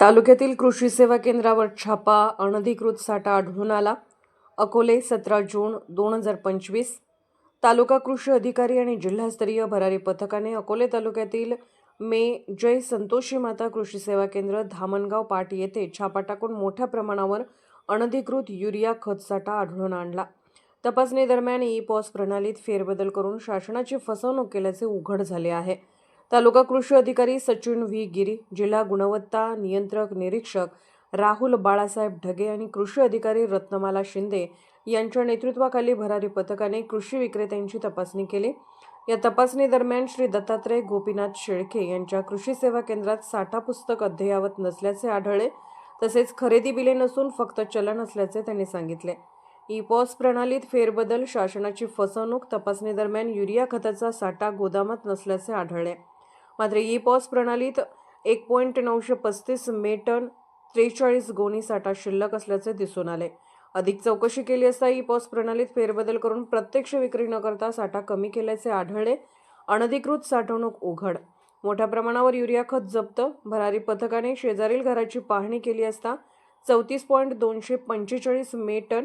तालुक्यातील कृषी सेवा केंद्रावर छापा अनधिकृत साठा आढळून आला. अकोले सतरा जून दोन हजार पंचवीस. तालुका कृषी अधिकारी आणि जिल्हास्तरीय भरारी पथकाने अकोले तालुक्यातील मे जय संतोषी माता कृषी सेवा केंद्र धामणगाव पाट येथे छापा टाकून मोठ्या प्रमाणावर अनधिकृत युरिया खत साठा आढळून आणला. तपासणी दरम्यान ई पॉस प्रणालीत फेरबदल करून शासनाची फसवणूक केल्याचे उघड झाले आहे. तालुका कृषी अधिकारी सचिन व्ही. गिरी जिल्हा गुणवत्ता नियंत्रक निरीक्षक राहुल बाळासाहेब ढगे आणि कृषी अधिकारी रत्नमाला शिंदे यांच्या नेतृत्वाखाली भरारी पथकाने कृषी विक्रेत्यांची तपासणी केली. या तपासणी दरम्यान श्री दत्तात्रय गोपीनाथ शेळके यांच्या कृषी सेवा केंद्रात साठा पुस्तक अद्ययावत नसल्याचे आढळले. तसेच खरेदी बिले नसून फक्त चलन असल्याचे त्यांनी सांगितले. ई पॉस प्रणालीत फेरबदल शासनाची फसवणूक तपासणी दरम्यान युरिया खताचा साठा गोदामात नसल्याचे आढळले. मात्र ई पॉस प्रणालीत एक पॉईंट नऊशे पस्तीस मेटन त्रेचाळीस गोणी साठा शिल्लक असल्याचे दिसून आले. अधिक चौकशी केली असता ई पॉस प्रणालीत फेरबदल करून प्रत्यक्ष विक्री न करता साठा कमी केल्याचे आढळले. अनधिकृत साठवणूक उघड. मोठ्या प्रमाणावर युरिया खत जप्त. भरारी पथकाने शेजारील घराची पाहणी केली असता चौतीस पॉईंट दोनशे पंचेचाळीस मेटन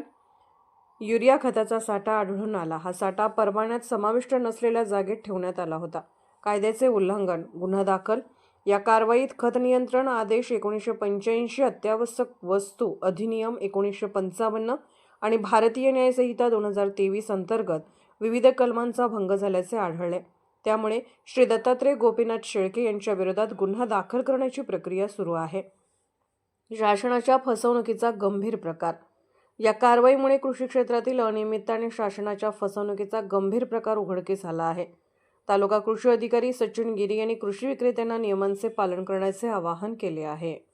युरिया खताचा साठा आढळून आला. हा साठा परवान्यात समाविष्ट नसलेल्या जागेत ठेवण्यात आला होता. कायद्याचे उल्लंघन गुन्हा दाखल. या कारवाईत खत नियंत्रण आदेश एकोणीसशे पंच्याऐंशी अत्यावश्यक वस्तू अधिनियम एकोणीसशे पंचावन्न आणि भारतीय न्यायसंहिता दोन हजार तेवीस अंतर्गत विविध कलमांचा भंग झाल्याचे आढळले. त्यामुळे श्री दत्तात्रय गोपीनाथ शेळके यांच्या विरोधात गुन्हा दाखल करण्याची प्रक्रिया सुरू आहे. शासनाच्या फसवणुकीचा गंभीर प्रकार. या कारवाईमुळे कृषी क्षेत्रातील अनियमितता आणि शासनाच्या फसवणुकीचा गंभीर प्रकार उघडकीस आला आहे. तालुका कृषी अधिकारी सचिन गिरी यांनी कृषी विक्रेत्यांना नियमांचे पालन करण्याचे आवाहन केले आहे.